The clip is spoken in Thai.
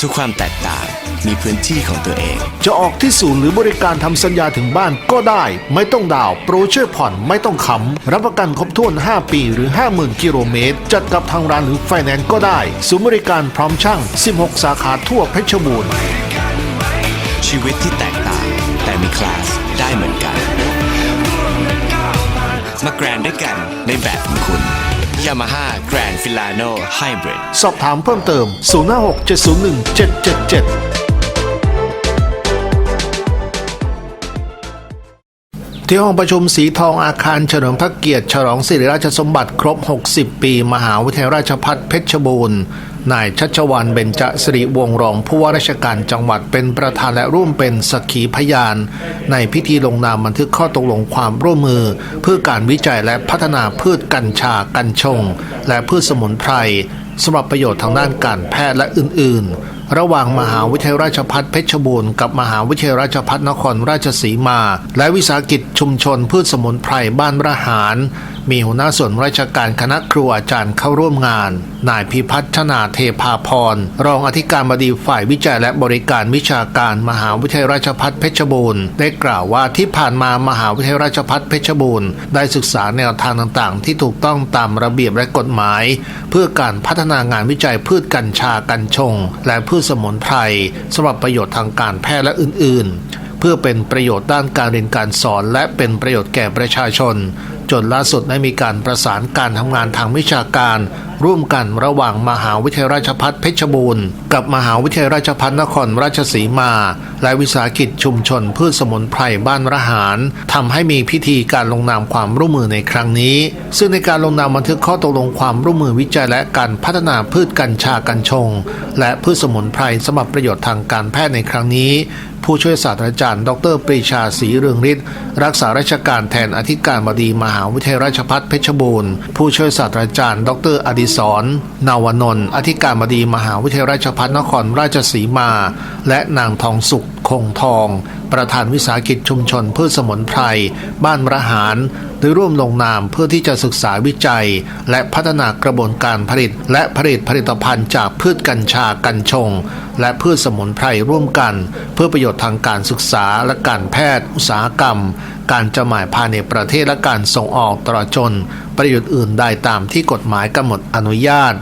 ทุกความแตกต่างมีพื้นที่ของตัวเอง จะออกที่ศูนย์หรือบริการทำสัญญาถึงบ้านก็ได้ ไม่ต้องดาวน์โปรช่วยผ่อนไม่ต้องค้ำรับประกันครบถ้วน 5 ปีหรือ 50,000 กิโลเมตร จัดกับทางร้านหรือไฟแนนซ์ก็ได้ ศูนย์บริการพร้อมช่าง 16 สาขาทั่วเพชรบูรณ์ชีวิตที่แตกต่างแต่มีคลาสได้เหมือนกัน มาแกรนด์ด้วยกันในแบบของคุณ Yamaha Grand Filano Hybrid สอบถามเพิ่มเติม 056 701 777ที่ห้องประชุมสีทองอาคารเฉลิมพระเกียรติ ฉลองสิริราชสมบัติครบ 60 ปี มหาวิทยาลัยราชภัฏเพชรบูรณ์ นายชัชวันเบญจสิริวงรองผู้ว่าราชการจังหวัดเป็นประธานและร่วมเป็นสักขีพยาน ในพิธีลงนามบันทึกข้อตกลงความร่วมมือ เพื่อการวิจัยและพัฒนาพืชกัญชากัญชง และพืชสมุนไพรสำหรับประโยชน์ทางด้านการแพทย์และอื่น ๆ ระหว่างมหาวิทยาลัยราชภัฏเพชรบูรณ์กับมหาวิทยาลัยราชภัฏนครราชสีมา และวิสาหกิจชุมชนพืชสมุนไพรบ้านระหาร มีหัวหน้าส่วนราชการคณะครูอาจารย์เข้าร่วมงาน นายพิพัฒนาเทพาพร รองอธิการบดีฝ่ายวิจัยและบริการวิชาการมหาวิทยาลัยราชภัฏเพชรบูรณ์ได้กล่าวว่าที่ผ่านมามหาวิทยาลัยราชภัฏเพชรบูรณ์ได้ศึกษาแนวทางต่างๆ ที่ถูกต้องตามระเบียบและกฎหมาย เพื่อการพัฒนางานวิจัยพืชกัญชากัญชง และพืชสมุนไพรสำหรับประโยชน์ทางการแพทย์และอื่น ๆ เพื่อเป็นประโยชน์ด้านการเรียนการสอนและเป็นประโยชน์แก่ประชาชน จนล่าสุดได้มีการประสานการทำงานทางวิชาการ ร่วมกันระหว่างมหาวิทยาลัยราชภัฏเพชรบูรณ์ กับมหาวิทยาลัยราชภัฏนครราชสีมา และวิสาหกิจชุมชนพืชสมุนไพรบ้านระหารทำให้มีพิธีการลงนามความร่วมมือในครั้งนี้ ซึ่งในการลงนามบันทึกข้อตกลงความร่วมมือวิจัยและการพัฒนาพืชกัญชากัญชง และพืชสมุนไพรสำหรับประโยชน์ทางการแพทย์ในครั้งนี้ผู้ช่วยศาสตราจารย์ ดรปรีชาศรีเรืองฤทธิ์รักษาราชการแทนอธิการบดีมหาวิทยาลัยราชภัฏเพชรบูรณ์ ผู้ช่วยศาสตราจารย์ ดรอดิศรนาวานนท์อธิการบดีมหาวิทยาลัยราชภัฏนครราชสีมา และนางทองสุข คงทอง ประธานวิสาหกิจชุมชนพืชสมุนไพร บ้านระหาร ได้ร่วมลงนามเพื่อที่จะศึกษาวิจัย และพัฒนากระบวนการผลิต และผลิตผลิตภัณฑ์จากพืชกัญชากัญชง และพืชสมุนไพรร่วมกัน เพื่อประโยชน์ทางการศึกษาและการแพทย์ อุตสาหกรรม การจำหน่ายภายในประเทศและการส่งออกตลอดจน ประโยชน์อื่นใดตามที่กฎหมายกำหนดอนุญาต